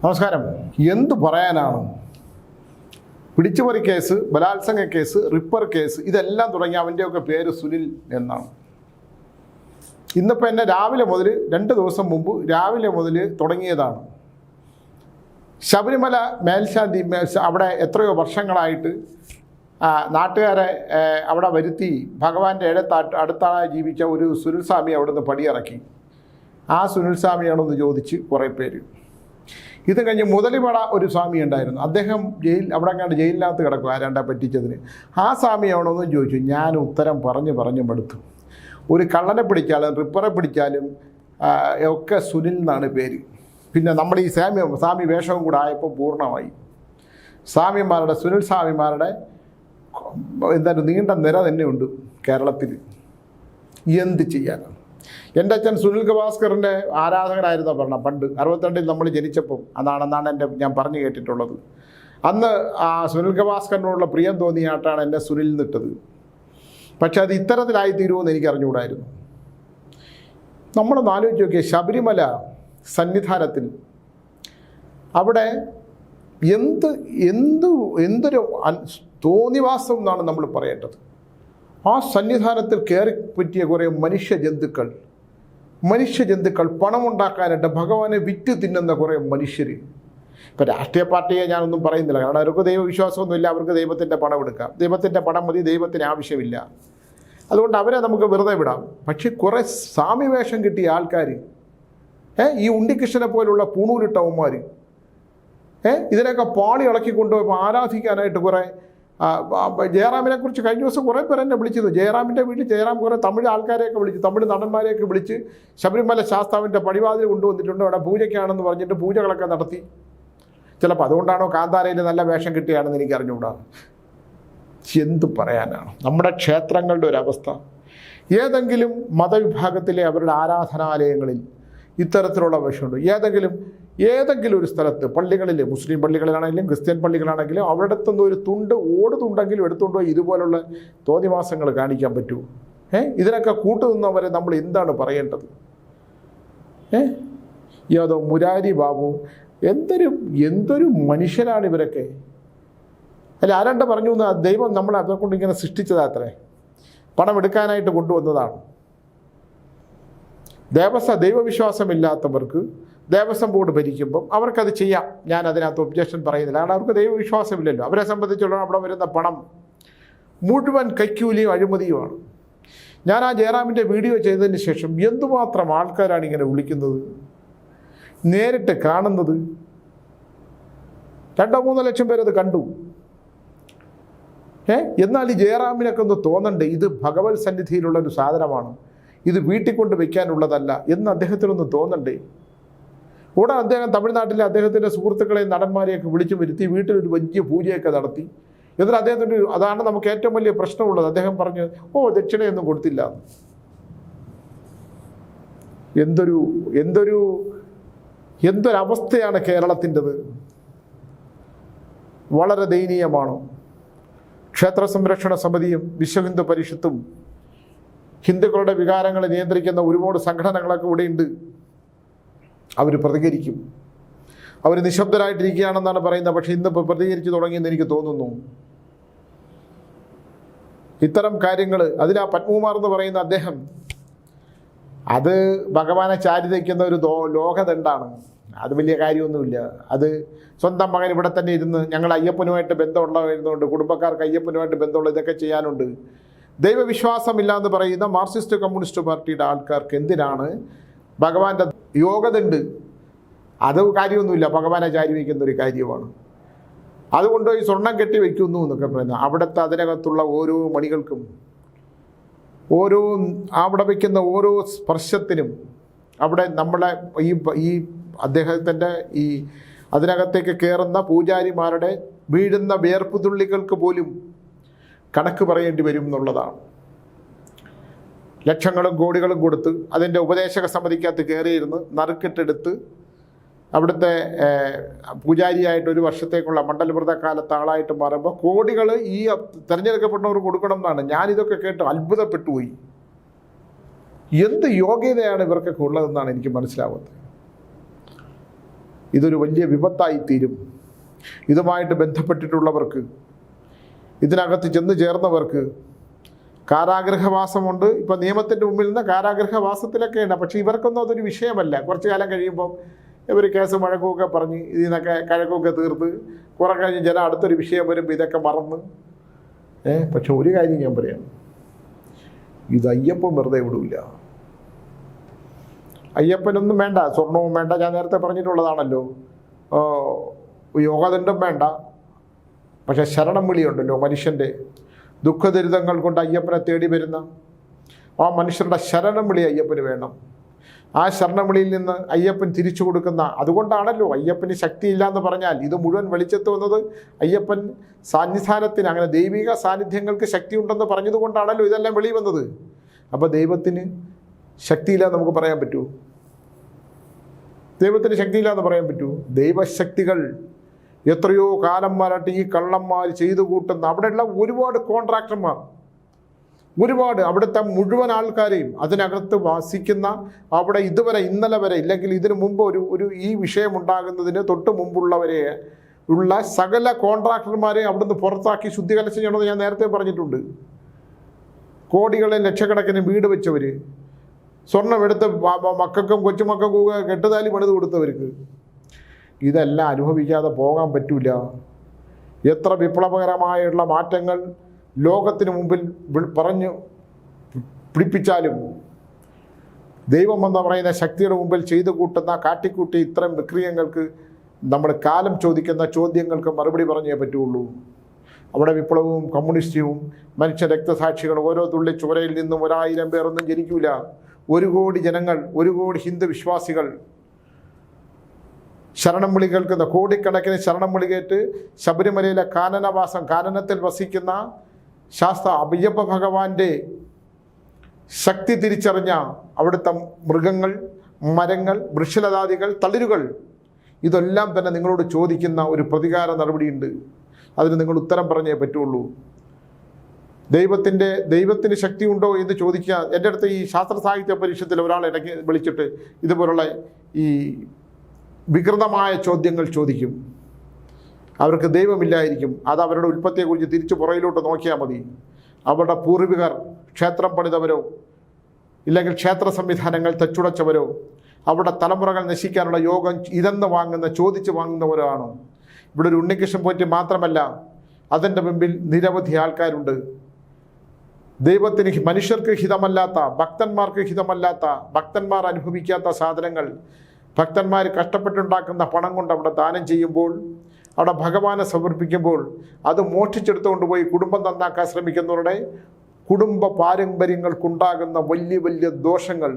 നമസ്കാരം. എന്തു പറയാനാണ്? പിടിച്ചുപറി കേസ് ബലാത്സംഗ കേസ് റിപ്പർ കേസ് ഇതെല്ലാം തുടങ്ങി അവന്റെയൊക്കെ പേര് സുനിൽ എന്നാണ്. ഇന്നിപ്പോൾ എന്നെ രാവിലെ മുതൽ രണ്ട് ദിവസം മുമ്പ് രാവിലെ മുതൽ തുടങ്ങിയതാണ്. ശബരിമല മേൽശാന്തി അവിടെ എത്രയോ വർഷങ്ങളായിട്ട് നാട്ടുകാരെ അവിടെ വരുത്തി ഭഗവാന്റെ ഇടത്താട്ട് അടുത്താളായി ജീവിച്ച ഒരു സുനിൽസ്വാമി അവിടുന്ന് പടിയിറക്കി. ആ സുനിൽസ്വാമിയാണെന്ന് ചോദിച്ച് കുറേ പേര്. ഇത് കഴിഞ്ഞ് മുതലിമട ഒരു സ്വാമി ഉണ്ടായിരുന്നു. അദ്ദേഹം ജയിൽ അവിടെ അങ്ങാണ്ട് ജയിലിനകത്ത് കിടക്കും. ആരാണ്ടാ പറ്റിച്ചതിന്. ആ സ്വാമി എന്ന് ചോദിച്ചു. ഞാൻ ഉത്തരം പറഞ്ഞ് പറഞ്ഞ് മടുത്തു. ഒരു കള്ളനെ പിടിച്ചാലും റിപ്പറെ പിടിച്ചാലും ഒക്കെ സുനിൽ എന്നാണ് പേര്. പിന്നെ നമ്മുടെ ഈ സ്വാമി സ്വാമി വേഷവും കൂടെ ആയപ്പോൾ പൂർണമായി. സ്വാമിമാരുടെ സുനിൽ സ്വാമിമാരുടെ എന്തായാലും നീണ്ട നിര തന്നെയുണ്ട് കേരളത്തിൽ. എന്ത് ചെയ്യാനാണ്? എന്റെ അച്ഛൻ സുനിൽ ഗവാസ്കറിന്റെ ആരാധകനായിരുന്നു പറഞ്ഞ പണ്ട്. അറുപത്തിരണ്ടിൽ നമ്മൾ ജനിച്ചപ്പം അതാണെന്നാണ് എന്റെ ഞാൻ പറഞ്ഞു കേട്ടിട്ടുള്ളത്. അന്ന് ആ സുനിൽ ഗവാസ്കറിനോടുള്ള പ്രിയം തോന്നിയാട്ടാണ് എന്നെ സുനിൽ നിട്ടത് പക്ഷെ അത് ഇത്തരത്തിലായി തീരുമെന്ന് എനിക്ക് അറിഞ്ഞുകൂടായിരുന്നു. നമ്മളൊന്ന് ആലോചിച്ച് നോക്കിയ ശബരിമല സന്നിധാനത്തിൽ അവിടെ എന്ത് എന്ത് എന്തൊരു തോന്നിവാസം എന്നാണ് നമ്മൾ പറയേണ്ടത്. ആ സന്നിധാനത്തിൽ കയറി പറ്റിയ കുറേ മനുഷ്യ ജന്തുക്കൾ മനുഷ്യജന്തുക്കൾ പണം പണമുണ്ടാക്കാനായിട്ട് ഭഗവാനെ വിറ്റ് തിന്നുന്ന കുറേ മനുഷ്യർ ഇപ്പോൾ രാഷ്ട്രീയ പാർട്ടിയെ ഞാനൊന്നും പറയുന്നില്ല. കാരണം അവർക്ക് ദൈവവിശ്വാസമൊന്നുമില്ല അവർക്ക് ദൈവത്തിന്റെ പണം എടുക്കാം. ദൈവത്തിന്റെ പണം മതി ദൈവത്തിന് ആവശ്യമില്ല. അതുകൊണ്ട് അവരെ നമുക്ക് വെറുതെ വിടാം. പക്ഷേ കുറേ സാമ്യവേഷം കിട്ടിയ ആൾക്കാർ ഏ ഈ ഉണ്ണികൃഷ്ണനെ പോലുള്ള പൂണൂരിട്ടവന്മാർ ഏ ഇതിനൊക്കെ പാളി ഇളക്കി കൊണ്ടുപോയി ആരാധിക്കാനായിട്ട് കുറേ ജയറാമിനെ കുറിച്ച് കഴിഞ്ഞ ദിവസം കുറേ പേർ എന്നെ വിളിച്ചത് ജയറാമിന്റെ വീട്ടിൽ ജയറാം കുറേ തമിഴ് ആൾക്കാരെയൊക്കെ വിളിച്ചു തമിഴ് നടന്മാരെയൊക്കെ വിളിച്ച് ശബരിമല ശാസ്താവിന്റെ പടിവാതിൽ കൊണ്ടുവന്നിട്ടുണ്ട്. അവിടെ പൂജയ്ക്കാണെന്ന് പറഞ്ഞിട്ട് പൂജകളൊക്കെ നടത്തി. ചിലപ്പോൾ അതുകൊണ്ടാണോ കാന്താരയിൽ നല്ല വേഷം കിട്ടിയാണെന്ന് എനിക്ക് അറിഞ്ഞുകൂടാ. എന്ത് പറയാനാണ്? നമ്മുടെ ക്ഷേത്രങ്ങളുടെ ഒരവസ്ഥ ഏതെങ്കിലും മതവിഭാഗത്തിലെ അവരുടെ ആരാധനാലയങ്ങളിൽ ഇത്തരത്തിലുള്ള വിഷയമുണ്ട് ഏതെങ്കിലും ഏതെങ്കിലും ഒരു സ്ഥലത്ത് പള്ളികളിൽ മുസ്ലിം പള്ളികളിലാണെങ്കിലും ക്രിസ്ത്യൻ പള്ളികളാണെങ്കിലും അവിടെ നിന്ന് ഒരു തുണ്ട് ഓട് തുണ്ടെങ്കിലും പോയി ഇതുപോലുള്ള തോന്നിവാസങ്ങൾ കാണിക്കാൻ പറ്റൂ. ഏ? ഇതിനൊക്കെ കൂട്ടുനിന്നവരെ നമ്മൾ എന്താണ് പറയേണ്ടത്? ഏ? യാതോ മുരാരി ബാബു എന്തൊരു എന്തൊരു മനുഷ്യരാണ് ഇവരൊക്കെ? അല്ല ആരാണ്ട് പറഞ്ഞു ദൈവം നമ്മളെ അവരെ കൊണ്ട് ഇങ്ങനെ സൃഷ്ടിച്ചതാത്രേ പണം എടുക്കാനായിട്ട് കൊണ്ടുവന്നതാണ്. ദേവസ്വ ദൈവവിശ്വാസമില്ലാത്തവർക്ക് ദേവസ്വം ബോർഡ് ഭരിക്കുമ്പം അവർക്കത് ചെയ്യാം. ഞാൻ അതിനകത്ത് ഒബ്ജക്ഷൻ പറയുന്നില്ല. കാരണം അവർക്ക് ദൈവവിശ്വാസമില്ലല്ലോ അവരെ സംബന്ധിച്ചുള്ള അവിടെ വരുന്ന പണം മുഴുവൻ കൈക്കൂലിയും അഴിമതിയുമാണ്. ഞാൻ ആ ജയറാമിന്റെ വീഡിയോ ചെയ്തതിന് ശേഷം എന്തുമാത്രം ആൾക്കാരാണ് ഇങ്ങനെ വിളിക്കുന്നത്? നേരിട്ട് കാണുന്നത്? രണ്ടോ മൂന്നോ ലക്ഷം പേരത് കണ്ടു. ഏ? എന്നാൽ ഈ ജയറാമിനൊക്കെ ഒന്ന് തോന്നണ്ടേ? ഇത് ഭഗവത് സന്നിധിയിലുള്ള ഒരു സാധനമാണ്. ഇത് വീട്ടിൽ കൊണ്ട് വയ്ക്കാനുള്ളതല്ല എന്ന് അദ്ദേഹത്തിനൊന്ന് തോന്നണ്ടേ? കൂടെ അദ്ദേഹം തമിഴ്നാട്ടിലെ അദ്ദേഹത്തിന്റെ സുഹൃത്തുക്കളെയും നടന്മാരെയൊക്കെ വിളിച്ചു വരുത്തി വീട്ടിലൊരു വലിയ പൂജയൊക്കെ നടത്തി. എന്നിട്ട് അദ്ദേഹത്തിന്റെ അതാണ് നമുക്ക് ഏറ്റവും വലിയ പ്രശ്നമുള്ളത്. അദ്ദേഹം പറഞ്ഞു ഓ ദക്ഷിണയൊന്നും കൊടുത്തില്ല. എന്ന്." എന്തൊരു എന്തൊരു എന്തൊരവസ്ഥയാണ് കേരളത്തിന്റെത്? വളരെ ദയനീയമാണ്? ക്ഷേത്ര സംരക്ഷണ സമിതിയും വിശ്വഹിന്ദു പരിഷത്തും ഹിന്ദുക്കളുടെ വികാരങ്ങളെ നിയന്ത്രിക്കുന്ന ഒരുപാട് സംഘടനകളൊക്കെ ഇവിടെയുണ്ട്. അവർ പ്രതികരിക്കും. അവർ നിശബ്ദരായിട്ടിരിക്കുകയാണെന്നാണ് പറയുന്നത്. പക്ഷേ ഇന്നിപ്പോൾ പ്രതികരിച്ചു തുടങ്ങിയെന്ന് എനിക്ക് തോന്നുന്നു. ഇത്തരം കാര്യങ്ങൾ അതിലാ പത്മകുമാർ എന്ന് പറയുന്ന അദ്ദേഹം അത് ഭഗവാനെ ചാരി നിൽക്കുന്ന ഒരു ദോ അത് വലിയ കാര്യമൊന്നുമില്ല. അത് സ്വന്തം മകൻ ഇവിടെ തന്നെ ഇരുന്ന് ഞങ്ങൾ അയ്യപ്പനുമായിട്ട് ബന്ധമുള്ളതായിരുന്നുകൊണ്ട് കുടുംബക്കാർക്ക് അയ്യപ്പനുമായിട്ട് ബന്ധമുള്ള ഇതൊക്കെ ചെയ്യാനുണ്ട്. ദൈവവിശ്വാസമില്ല എന്ന് പറയുന്ന മാർക്സിസ്റ്റ് കമ്മ്യൂണിസ്റ്റ് പാർട്ടിയുടെ ആൾക്കാർക്ക് എന്തിനാണ് ഭഗവാന്റെ യോഗതുണ്ട്. അത് കാര്യമൊന്നുമില്ല. ഭഗവാനെ ചാരി വയ്ക്കുന്ന ഒരു കാര്യമാണ്. അതുകൊണ്ട് ഈ സ്വർണം കെട്ടി വയ്ക്കുന്നു എന്നൊക്കെ പറയുന്നത്. അവിടുത്തെ അതിനകത്തുള്ള ഓരോ മണികൾക്കും ഓരോ അവിടെ വയ്ക്കുന്ന ഓരോ സ്പർശത്തിനും അവിടെ നമ്മളെ ഈ ഈ അദ്ദേഹത്തിന്റെ ഈ അതിനകത്തേക്ക് കയറുന്ന പൂജാരിമാരുടെ വീഴുന്ന വിയർപ്പ് തുള്ളികൾക്ക് പോലും കണക്ക് പറയേണ്ടി വരും എന്നുള്ളതാണ്. ലക്ഷങ്ങളും കോടികളും കൊടുത്ത് അതിന്റെ ഉപദേശക സമിതിക്കകത്ത് കയറിയിരുന്ന് നറുക്കിട്ടെടുത്ത് അവിടുത്തെ പൂജാരിയായിട്ട് ഒരു വർഷത്തേക്കുള്ള മണ്ഡലവ്രത കാലത്ത് ആളായിട്ട് മാറുമ്പോൾ കോടികൾ ഈ തിരഞ്ഞെടുക്കപ്പെട്ടവർ കൊടുക്കണം എന്നാണ്. ഞാനിതൊക്കെ കേട്ട് അത്ഭുതപ്പെട്ടു പോയി. എന്ത് യോഗ്യതയാണ് ഇവർക്കൊക്കെ ഉള്ളതെന്നാണ് എനിക്ക് മനസ്സിലാവുന്നത്. ഇതൊരു വലിയ വിപത്തായി തീരും. ഇതുമായിട്ട് ബന്ധപ്പെട്ടിട്ടുള്ളവർക്ക് ഇതിനകത്ത് ചെന്ന് ചേർന്നവർക്ക് കാരാഗ്രഹവാസമുണ്ട്. ഇപ്പൊ നിയമത്തിന്റെ മുമ്പിൽ നിന്ന് കാരാഗ്രഹവാസത്തിലൊക്കെയുണ്ട്. പക്ഷെ ഇവർക്കൊന്നും അതൊരു വിഷയമല്ല. കുറച്ചു കാലം കഴിയുമ്പോൾ ഇവർ കേസ് വഴക്കുമൊക്കെ പറഞ്ഞ് ഇതിൽ നിന്നൊക്കെ കഴക്കൊക്കെ തീർത്ത് കുറെ കഴിഞ്ഞ് ജനം അടുത്തൊരു വിഷയം വരുമ്പോൾ ഇതൊക്കെ മറന്ന്. ഏ പക്ഷെ ഒരു കാര്യം ഞാൻ പറയാം. ഇത് അയ്യപ്പൻ വെറുതെ വിടൂല. അയ്യപ്പനൊന്നും വേണ്ട. സ്വർണവും വേണ്ട. ഞാൻ നേരത്തെ പറഞ്ഞിട്ടുള്ളതാണല്ലോ. യോഗദണ്ഡം വേണ്ട. പക്ഷെ ശരണം വിളിയുണ്ടല്ലോ മനുഷ്യന്റെ. ദുഃഖദുരിതങ്ങൾ കൊണ്ട് അയ്യപ്പനെ തേടി വരുന്ന ആ മനുഷ്യരുടെ ശരണം വിളി അയ്യപ്പന് വേണം. ആ ശരണവിളിയിൽ നിന്ന് അയ്യപ്പൻ തിരിച്ചു കൊടുക്കുന്ന അതുകൊണ്ടാണല്ലോ അയ്യപ്പന് ശക്തിയില്ല എന്ന് പറഞ്ഞാൽ ഇത് മുഴുവൻ വെളിച്ചത്ത് വന്നത്. അയ്യപ്പൻ സാന്നിധാനത്തിന് അങ്ങനെ ദൈവിക സാന്നിധ്യങ്ങൾക്ക് ശക്തി ഉണ്ടെന്ന് പറഞ്ഞതുകൊണ്ടാണല്ലോ ഇതെല്ലാം വെളി വന്നത്. അപ്പോൾ ദൈവത്തിന് ശക്തിയില്ല നമുക്ക് പറയാൻ പറ്റുമോ? ദൈവത്തിന് ശക്തിയില്ല എന്ന് പറയാൻ പറ്റുമോ? ദൈവശക്തികൾ എത്രയോ കാലം വരട്ട് ഈ കള്ളന്മാർ ചെയ്തു കൂട്ടുന്ന അവിടെയുള്ള ഒരുപാട് കോൺട്രാക്ടർമാർ. ഒരുപാട് അവിടുത്തെ മുഴുവൻ ആൾക്കാരെയും അതിനകത്ത് വാസിക്കുന്ന അവിടെ ഇതുവരെ ഇന്നലെ വരെ ഇല്ലെങ്കിൽ ഇതിനു മുമ്പ് ഒരു ഒരു ഈ വിഷയം ഉണ്ടാകുന്നതിന് തൊട്ട് മുമ്പുള്ളവരെ ഉള്ള സകല കോൺട്രാക്ടർമാരെ അവിടുന്ന് പുറത്താക്കി ശുദ്ധികലശം ചെയ്യണമെന്ന് ഞാൻ നേരത്തെ പറഞ്ഞിട്ടുണ്ട്. കോടികളെ ലക്ഷക്കണക്കിന് വീട് വെച്ചവർ സ്വർണമെടുത്ത് മക്കൾക്കും കൊച്ചുമക്കൾക്കും കെട്ടുതാലി പണിത് കൊടുത്തവർക്ക്. ഇതെല്ലാം അനുഭവിക്കാതെ പോകാൻ പറ്റില്ല എത്ര വിപ്ലവകരമായുള്ള മാറ്റങ്ങൾ ലോകത്തിന് മുമ്പിൽ പറഞ്ഞു പിടിപ്പിച്ചാലും ദൈവം എന്ന് പറയുന്ന ശക്തിയുടെ മുമ്പിൽ ചെയ്തു കൂട്ടുന്ന കാട്ടിക്കൂട്ടി ഇത്തരം വിക്രിയങ്ങൾക്ക് നമ്മൾ കാലം ചോദിക്കുന്ന ചോദ്യങ്ങൾക്ക് മറുപടി പറഞ്ഞേ പറ്റുള്ളൂ. അവിടെ വിപ്ലവവും കമ്മ്യൂണിസ്റ്റും മനുഷ്യ രക്തസാക്ഷികൾ ഓരോ തുള്ളി ചുവരയിൽ നിന്നും ഒരായിരം പേരൊന്നും ജനിക്കൂല. ഒരു കോടി ജനങ്ങൾ ഒരു കോടി ഹിന്ദു വിശ്വാസികൾ ശരണം വിളി കേൾക്കുന്ന കോടിക്കണക്കിന് ശരണം വിളി കേട്ട് ശബരിമലയിലെ കാനനവാസം കാനനത്തിൽ വസിക്കുന്ന ശാസ്ത്ര അയ്യപ്പ ഭഗവാന്റെ ശക്തി തിരിച്ചറിഞ്ഞ അവിടുത്തെ മൃഗങ്ങൾ മരങ്ങൾ വൃക്ഷലതാദികൾ തളിരുകൾ ഇതെല്ലാം തന്നെ നിങ്ങളോട് ചോദിക്കുന്ന ഒരു പ്രതികാര നടപടിയുണ്ട്. അതിന് നിങ്ങൾ ഉത്തരം പറഞ്ഞേ പറ്റുള്ളൂ. ദൈവത്തിന്റെ ദൈവത്തിന് ശക്തി ഉണ്ടോ എന്ന് ചോദിക്കുക എന്റെ അടുത്ത് ഈ ശാസ്ത്ര സാഹിത്യ പരീക്ഷത്തിൽ ഒരാൾ ഇടയ്ക്ക് വിളിച്ചിട്ട് ഇതുപോലുള്ള ഈ വികൃതമായ ചോദ്യങ്ങൾ ചോദിക്കും. അവർക്ക് ദൈവമില്ലായിരിക്കും. അത് അവരുടെ ഉൽപ്പത്തിയെക്കുറിച്ച് തിരിച്ച് പുറയിലോട്ട് നോക്കിയാൽ മതി. അവരുടെ പൂർവികർ ക്ഷേത്രം പണിതവരോ? ഇല്ലെങ്കിൽ ക്ഷേത്ര സംവിധാനങ്ങൾ തെച്ചുടച്ചവരോ? അവരുടെ തലമുറകൾ നശിക്കാനുള്ള യോഗം ഇതെന്ന് വാങ്ങുന്ന ചോദിച്ച് വാങ്ങുന്നവരോ ഇവിടെ ഒരു ഉണ്ണികൃഷ്ണൻ പോറ്റി മാത്രമല്ല അതിന്റെ മുമ്പിൽ നിരവധി ആൾക്കാരുണ്ട്. ദൈവത്തിന് മനുഷ്യർക്ക് ഹിതമല്ലാത്ത ഭക്തന്മാർക്ക് ഹിതമല്ലാത്ത ഭക്തന്മാർ അനുഭവിക്കാത്ത സാധനങ്ങൾ ഭക്തന്മാർ കഷ്ടപ്പെട്ടുണ്ടാക്കുന്ന പണം കൊണ്ട് അവിടെ ദാനം ചെയ്യുമ്പോൾ അവിടെ ഭഗവാനെ സമർപ്പിക്കുമ്പോൾ അത് മോഷ്ടിച്ചെടുത്തുകൊണ്ട് പോയി കുടുംബം നന്നാക്കാൻ ശ്രമിക്കുന്നവരുടെ കുടുംബ പാരമ്പര്യങ്ങൾക്കുണ്ടാകുന്ന വലിയ വലിയ ദോഷങ്ങൾ.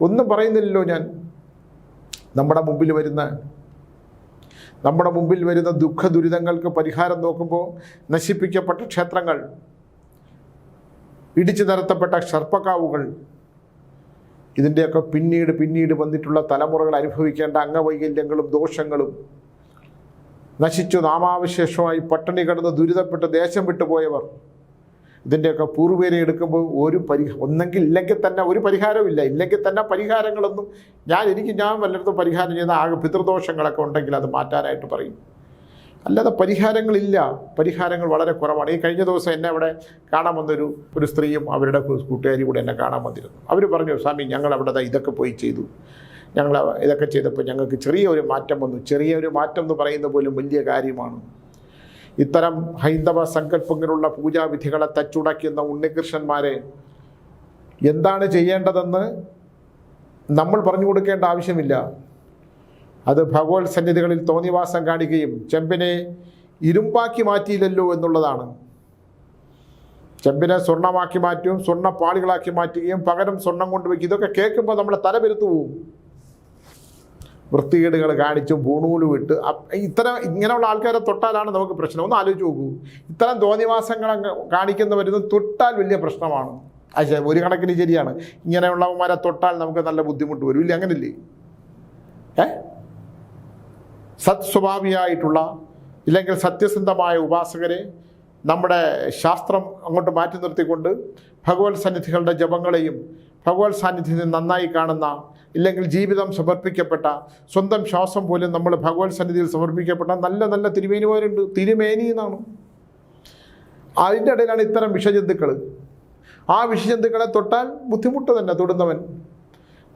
ഒന്നും പറയുന്നില്ലല്ലോ ഞാൻ. നമ്മുടെ മുമ്പിൽ വരുന്ന നമ്മുടെ മുമ്പിൽ വരുന്ന ദുഃഖ ദുരിതങ്ങൾക്ക് പരിഹാരം നോക്കുമ്പോൾ നശിപ്പിക്കപ്പെട്ട ക്ഷേത്രങ്ങൾ ഇടിച്ചു നിരത്തപ്പെട്ട സർപ്പക്കാവുകൾ ഇതിന്റെയൊക്കെ പിന്നീട് പിന്നീട് വന്നിട്ടുള്ള തലമുറകൾ അനുഭവിക്കേണ്ട അംഗവൈകല്യങ്ങളും ദോഷങ്ങളും നശിച്ചു. നാമാവശേഷമായി പട്ടിണി കിടന്ന് ദുരിതപ്പെട്ട് ദേശം വിട്ടുപോയവർ ഇതിന്റെയൊക്കെ പൂർവേരെ എടുക്കുമ്പോൾ ഒരു പരിഹ ഒന്നെങ്കിൽ ഇല്ലെങ്കിൽ തന്നെ ഒരു പരിഹാരമില്ല ഇല്ല. ഇല്ലെങ്കിൽ തന്നെ പരിഹാരങ്ങളൊന്നും ഞാൻ എനിക്ക് ഞാൻ വല്ലയിടത്തും പരിഹാരം ചെയ്യുന്ന ആകെ പിതൃദോഷങ്ങളൊക്കെ ഉണ്ടെങ്കിൽ അത് മാറ്റാനായിട്ട് പറയും. അല്ലാതെ പരിഹാരങ്ങളില്ല. പരിഹാരങ്ങൾ വളരെ കുറവാണ്. ഈ കഴിഞ്ഞ ദിവസം എന്നെ അവിടെ കാണാൻ വന്നൊരു ഒരു സ്ത്രീയും അവരുടെ കൂട്ടുകാരി കൂടെ എന്നെ കാണാൻ വന്നിരുന്നു. അവർ പറഞ്ഞു സ്വാമി ഞങ്ങൾ അവിടെ ഇതൊക്കെ പോയി ചെയ്തു. ഞങ്ങൾ ഇതൊക്കെ ചെയ്തപ്പോൾ ഞങ്ങൾക്ക് ചെറിയൊരു മാറ്റം വന്നു. ചെറിയൊരു മാറ്റം എന്ന് പറയുന്ന പോലും വലിയ കാര്യമാണ്. ഇത്തരം ഹൈന്ദവ സങ്കല്പങ്ങളുള്ള പൂജാവിധികളെ തച്ചുടയ്ക്കുന്ന ഉണ്ണികൃഷ്ണന്മാരെ എന്താണ് ചെയ്യേണ്ടതെന്ന് നമ്മൾ പറഞ്ഞു കൊടുക്കേണ്ട ആവശ്യമില്ല. അത് ഭഗവത് സന്നിധികളിൽ തോന്നിവാസം കാണിക്കുകയും ചെമ്പിനെ ഇരുമ്പാക്കി മാറ്റിയില്ലല്ലോ എന്നുള്ളതാണ്. ചെമ്പിനെ സ്വർണമാക്കി മാറ്റും സ്വർണ പാളികളാക്കി മാറ്റുകയും പകരം സ്വർണം കൊണ്ടുവയ്ക്കും ഇതൊക്കെ കേൾക്കുമ്പോൾ നമ്മളെ തലപെരുത്തു പോവും. വൃത്തികേടുകൾ കാണിച്ചും പൂണൂലും ഇട്ട് ഇത്തരം ഇങ്ങനെയുള്ള ആൾക്കാരെ തൊട്ടാലാണ് നമുക്ക് പ്രശ്നം. ഒന്ന് ആലോചിച്ച് നോക്കൂ. ഇത്തരം തോന്നിവാസങ്ങൾ കാണിക്കുന്നവരുന്ന് തൊട്ടാൽ വലിയ പ്രശ്നമാണ്. അത് ഒരു കണക്കിന് ശരിയാണ്. ഇങ്ങനെയുള്ളവന്മാരെ തൊട്ടാൽ നമുക്ക് നല്ല ബുദ്ധിമുട്ട് വരും. ഇല്ല? അങ്ങനില്ലേ ഏ? സത്സ്വഭാവിയായിട്ടുള്ള ഇല്ലെങ്കിൽ സത്യസന്ധമായ ഉപാസകരെ നമ്മുടെ ശാസ്ത്രം അങ്ങോട്ട് മാറ്റി നിർത്തിക്കൊണ്ട് ഭഗവത് സന്നിധികളുടെ ജപങ്ങളെയും ഭഗവത് സാന്നിധ്യത്തിൽ നന്നായി കാണുന്ന ഇല്ലെങ്കിൽ ജീവിതം സമർപ്പിക്കപ്പെട്ട സ്വന്തം ശ്വാസം പോലും നമ്മൾ ഭഗവത് സന്നിധിയിൽ സമർപ്പിക്കപ്പെട്ട നല്ല നല്ല തിരുമേനിമാരുണ്ട്. തിരുമേനി എന്നാണ്. അതിന്റെ ഇടയിലാണ് ഇത്തരം വിഷജന്തുക്കൾ ആ വിഷജന്തുക്കളെ തൊട്ടാൽ ബുദ്ധിമുട്ട് തന്നെ തൊടുന്നവൻ.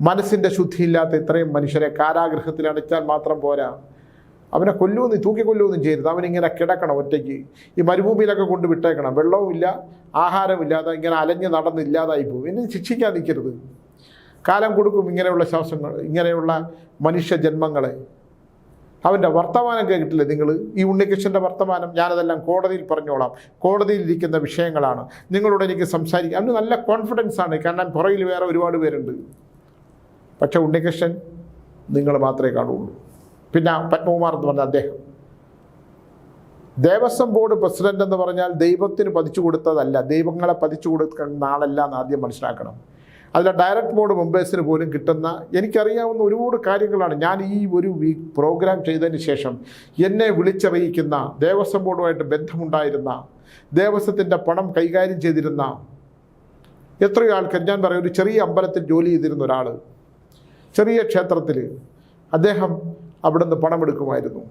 മനസ്സിന്റെ ശുദ്ധിയില്ലാത്ത ഇത്രയും മനുഷ്യരെ കാരാഗ്രഹത്തിൽ അടച്ചാൽ മാത്രം പോരാ. അവനെ കൊല്ലുമെന്ന് തൂക്കിക്കൊല്ലുമെന്നും ചെയ്യരുത്. അവനിങ്ങനെ കിടക്കണം ഒറ്റയ്ക്ക്. ഈ മരുഭൂമിയിലൊക്കെ കൊണ്ട് വിട്ടേക്കണം. വെള്ളവുമില്ല ആഹാരമില്ലാതെ ഇങ്ങനെ അലഞ്ഞ് നടന്ന് ഇല്ലാതായി പോകും. എന്നെ ശിക്ഷിക്കാൻ നിൽക്കരുത്. കാലം കൊടുക്കും ഇങ്ങനെയുള്ള ശ്വാസങ്ങൾ ഇങ്ങനെയുള്ള മനുഷ്യ ജന്മങ്ങളെ. അവന്റെ വർത്തമാനം കേട്ടില്ലേ നിങ്ങൾ? ഈ ഉണ്ണികൃഷ്ണന്റെ വർത്തമാനം ഞാനതെല്ലാം കോടതിയിൽ പറഞ്ഞോളാം. കോടതിയിൽ ഇരിക്കുന്ന വിഷയങ്ങളാണ്. നിങ്ങളോട് എനിക്ക് സംസാരിക്കാം. അവന് നല്ല കോൺഫിഡൻസ് ആണ്. കാരണം പുറകിൽ വേറെ ഒരുപാട് പേരുണ്ട്. പക്ഷേ ഉണ്ണികൃഷ്ണൻ നിങ്ങൾ മാത്രമേ കാണുള്ളൂ. പിന്നെ പത്മകുമാർ എന്ന് പറഞ്ഞ അദ്ദേഹം. ദേവസ്വം ബോർഡ് പ്രസിഡന്റ് എന്ന് പറഞ്ഞാൽ ദൈവത്തിന് പതിച്ചു കൊടുത്തതല്ല. ദൈവങ്ങളെ പതിച്ചു കൊടുക്കുന്ന ആളല്ല എന്ന് ആദ്യം മനസ്സിലാക്കണം. അതിൽ ഡയറക്ട് ബോർഡ് മെമ്പേഴ്സിന് പോലും കിട്ടുന്ന എനിക്കറിയാവുന്ന ഒരുപാട് കാര്യങ്ങളാണ്. ഞാൻ ഈ ഒരു വീക്ക് പ്രോഗ്രാം ചെയ്തതിന് ശേഷം എന്നെ വിളിച്ചറിയിക്കുന്ന ദേവസ്വം ബോർഡുമായിട്ട് ബന്ധമുണ്ടായിരുന്ന ദേവസ്വത്തിന്റെ പണം കൈകാര്യം ചെയ്തിരുന്ന എത്രയോ ആൾക്കാർ ഞാൻ പറയും ഒരു ചെറിയ അമ്പലത്തിൽ ജോലി ചെയ്തിരുന്ന ഒരാൾ ചെറിയ ക്ഷേത്രത്തിൽ അദ്ദേഹം അവിടുന്ന് പണമെടുക്കുമായിരുന്നു.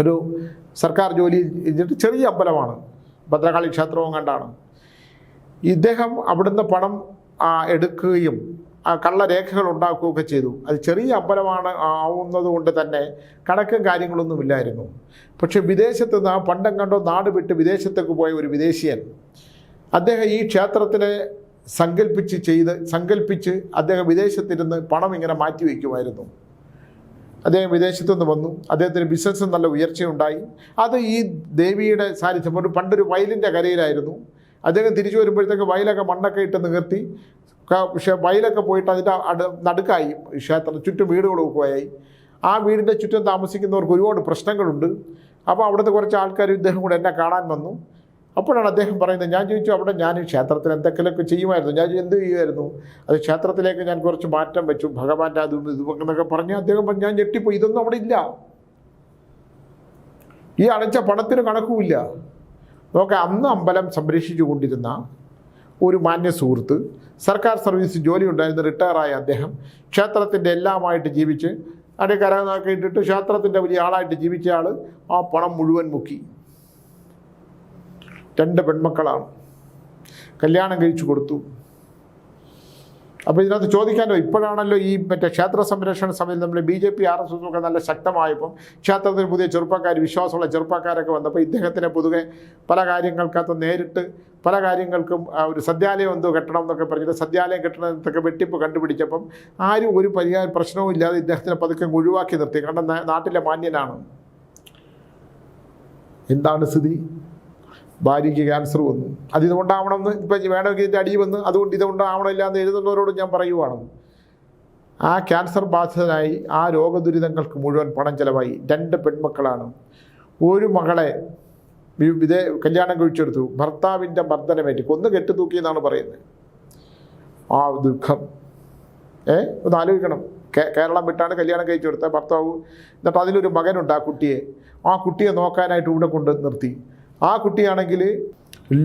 ഒരു സർക്കാർ ജോലി ചെയ്തിട്ട് ചെറിയ അമ്പലമാണ്. ഭദ്രകാളി ക്ഷേത്രവും കണ്ടാണ്. ഇദ്ദേഹം അവിടുന്ന് പണം എടുക്കുകയും കള്ളരേഖകൾ ഉണ്ടാക്കുകയൊക്കെ ചെയ്തു. അത് ചെറിയ അമ്പലമാണ് ആവുന്നത് കൊണ്ട് തന്നെ കണക്കും കാര്യങ്ങളൊന്നും ഇല്ലായിരുന്നു. പക്ഷെ വിദേശത്ത് നിന്ന് പണ്ടം കണ്ടോ നാട് വിട്ട് വിദേശത്തേക്ക് പോയ ഒരു വിദേശിയൻ അദ്ദേഹം ഈ ക്ഷേത്രത്തിനെ സങ്കല്പിച്ച് ചെയ്ത് സങ്കല്പിച്ച് അദ്ദേഹം വിദേശത്തിരുന്ന് പണം ഇങ്ങനെ മാറ്റി വയ്ക്കുമായിരുന്നു അദ്ദേഹം വിദേശത്തു നിന്ന് വന്നു. അദ്ദേഹത്തിന് ബിസിനസ് നല്ല ഉയർച്ചയുണ്ടായി. അത് ഈ ദേവിയുടെ സാന്നിധ്യം ഒരു പണ്ടൊരു വയലിന്റെ കരയിലായിരുന്നു. അദ്ദേഹം തിരിച്ചു വരുമ്പോഴത്തേക്ക് വയലൊക്കെ മണ്ണൊക്കെ ഇട്ട് നിർത്തി പക്ഷേ വയലൊക്കെ പോയിട്ട് അതിന്റെ അട നടുക്കായി. ക്ഷേത്രം ചുറ്റും വീടുകളൊക്കെ ആയി. ആ വീടിന്റെ ചുറ്റും താമസിക്കുന്നവർക്ക് ഒരുപാട് പ്രശ്നങ്ങളുണ്ട്. അപ്പോൾ അവിടുത്തെ കുറച്ച് ആൾക്കാർ ഇദ്ദേഹം കൂടെ എന്നെ കാണാൻ വന്നു. അപ്പോഴാണ് അദ്ദേഹം പറയുന്നത് ഞാൻ ചോദിച്ചു അവിടെ ഞാൻ ക്ഷേത്രത്തിൽ എന്തൊക്കെയൊക്കെ ചെയ്യുമായിരുന്നു? ഞാൻ എന്ത് ചെയ്യുമായിരുന്നു? അത് ക്ഷേത്രത്തിലേക്ക് ഞാൻ കുറച്ച് മാറ്റം വെച്ചു ഭഗവാന്റെ അതും ഇതും പറഞ്ഞ് അദ്ദേഹം പറഞ്ഞു ഞാൻ ഞെട്ടിപ്പോയി ഇതൊന്നും അവിടെ ഇല്ല. ഈ അടച്ച പണത്തിന് കണക്കുമില്ല. നമുക്ക് അന്ന് അമ്പലം സംരക്ഷിച്ചു കൊണ്ടിരുന്ന ഒരു മാന്യ സുഹൃത്ത് സർക്കാർ സർവീസ് ജോലി ഉണ്ടായിരുന്ന റിട്ടയറായ അദ്ദേഹം ക്ഷേത്രത്തിന്റെ എല്ലാമായിട്ട് ജീവിച്ച് കരനൊക്കെ ഇട്ടിട്ട് ക്ഷേത്രത്തിന്റെ വലിയ ആളായിട്ട് ജീവിച്ച ആൾ ആ പണം മുഴുവൻ മുക്കി. രണ്ട് പെൺമക്കളാണ്. കല്യാണം കഴിച്ചു കൊടുത്തു. അപ്പോൾ ഇതിനകത്ത് ചോദിക്കാനോ ഇപ്പോഴാണല്ലോ ഈ മറ്റേ ക്ഷേത്ര സംരക്ഷണ സമിതി നമ്മൾ B J P R S S ഒക്കെ നല്ല ശക്തമായപ്പം ക്ഷേത്രത്തിൽ പുതിയ ചെറുപ്പക്കാർ വിശ്വാസമുള്ള ചെറുപ്പക്കാരൊക്കെ വന്നപ്പോൾ ഇദ്ദേഹത്തിനെ പൊതുവെ പല കാര്യങ്ങൾക്കകത്ത് നേരിട്ട് പല കാര്യങ്ങൾക്കും ഒരു സദ്യാലയം എന്തോ കെട്ടണം എന്നൊക്കെ പറഞ്ഞിട്ട് സദ്യാലയം കെട്ടണത്തൊക്കെ വെട്ടിപ്പ് കണ്ടുപിടിച്ചപ്പം ആരും ഒരു പരിഹാര പ്രശ്നവും ഇല്ലാതെ ഇദ്ദേഹത്തിനെ പതുക്കെ ഒഴിവാക്കി നിർത്തി. കാരണം നാട്ടിലെ മാന്യനാണ്. എന്താണ് സ്ഥിതി? ഭാര്യയ്ക്ക് ക്യാൻസർ വന്നു. അത് ഇതുകൊണ്ടാവണമെന്ന് ഇപ്പം വേണമെങ്കിൽ ഇതിന്റെ അടി വന്ന് അതുകൊണ്ട് ഇതുകൊണ്ടാവണമില്ല എന്ന് എഴുതുന്നവരോട് ഞാൻ പറയുവാണ്. ആ ക്യാൻസർ ബാധിതനായി ആ രോഗദുരിതങ്ങൾക്ക് മുഴുവൻ പണം ചിലവായി. രണ്ട് പെൺമക്കളാണ്. ഒരു മകളെ ഇതേ കല്യാണം കഴിച്ചെടുത്തു. ഭർത്താവിന്റെ മർദ്ദനമേറ്റ്. കൊന്നു എന്നാണ് പറയുന്നത്. ആ ദുഃഖം. ഏ? ഒന്ന് ആലോചിക്കണം. കേരളം വിട്ടാണ് കല്യാണം കഴിച്ചു കൊടുത്ത ഭർത്താവ്. എന്നിട്ട് അതിലൊരു മകനുണ്ട് ആ കുട്ടിയെ. ആ കുട്ടിയെ നോക്കാനായിട്ട് ഇവിടെ കൊണ്ട് നിർത്തി. ആ കുട്ടിയാണെങ്കിൽ